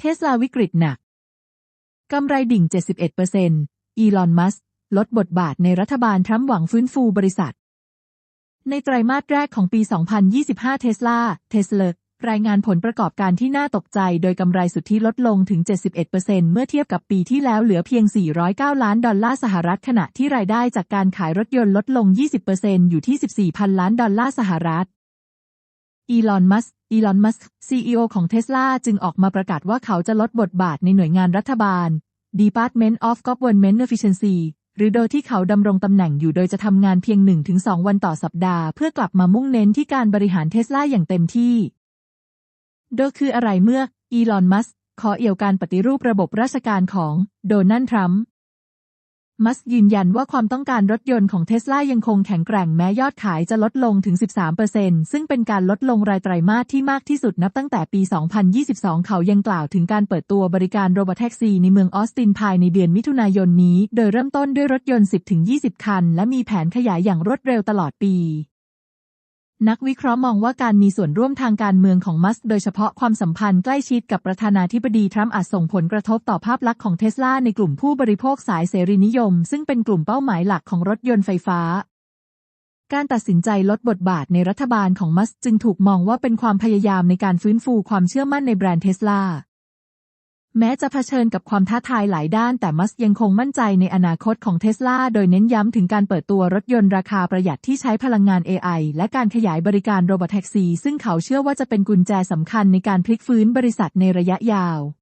เทสลาวิกฤตหนัก กำไรดิ่ง 71%อีลอนมัสก์ลดบทบาทในรัฐบาลทรัมป์หวังฟื้นฟูบริษัท ในไตรมาสแรกของปี 2025 เทสลา เทสลารายงานผลประกอบการที่น่าตกใจ โดยกำไรสุทธิลดลงถึง 71%เมื่อเทียบกับปีที่แล้วเหลือเพียง 409 ล้านดอลลาร์สหรัฐ ขณะที่รายได้จากการขายรถยนต์ลดลง 20%อยู่ที่ 14,000 ล้านดอลลาร์สหรัฐ อีลอน มัสก์อีลอน มัสซีอของเทสลาจึงออกมาประกาศว่าเขาจะลดบทบาทในหน่วยงานรัฐบาล Department of Government Efficiency หรือโดยที่เขาดำรงตำแหน่งอยู่โดยจะทำงานเพียง 1-2 วันต่อสัปดาห์ เพื่อกลับมามุ่งเน้นที่การบริหารเทสลาอย่างเต็มที่ โดยคืออะไรเมื่ออีลอน มัสก์ขอเอี่ยวการปฏิรูประบบราชการของโดนัลด์ ทรัมป์ มัสยืนยันว่าความต้องการรถยนต์ของเทสลายังคงแข็งแกร่งแม้ยอดขายจะลดลงถึง 13%ซึ่งเป็นการลดลงรายไตรมาสที่มากที่สุดนับตั้งแต่ปี 2022 เขายังกล่าวถึงการเปิดตัวบริการโรบอทแท็กซี่ในเมืองออสตินภายในเดือนมิถุนายนนี้ โดยเริ่มต้นด้วยรถยนต์ 10-20 คัน และมีแผนขยายอย่างรวดเร็วตลอดปี นักวิเคราะห์มองว่าการมีส่วนร่วมทางการเมืองของมัสโดยเฉพาะความสัมพันธ์ใกล้ชิดกับประธานาธิบดีทรัมป์อาจส่งผลกระทบต่อภาพลักษณ์ของเทสลาในกลุ่มผู้บริโภคสายเสรีนิยม ซึ่งเป็นกลุ่มเป้าหมายหลักของรถยนต์ไฟฟ้า การตัดสินใจลดบทบาทในรัฐบาลของมัสจึงถูกมองว่าเป็นความพยายามในการฟื้นฟูความเชื่อมั่นในแบรนด์เทสลา แม้จะเผชิญกับความท้าทายหลายด้านแต่มัสยังคงมั่นใจในอนาคตของเทสลาโดยเน้นย้ำถึงการเปิดตัวรถยนต์ราคาประหยัดที่ใช้พลังงาน AI และการขยายบริการโรบอทแท็กซี่ซึ่งเขาเชื่อว่าจะเป็นกุญแจสำคัญในการพลิกฟื้นบริษัทในระยะยาว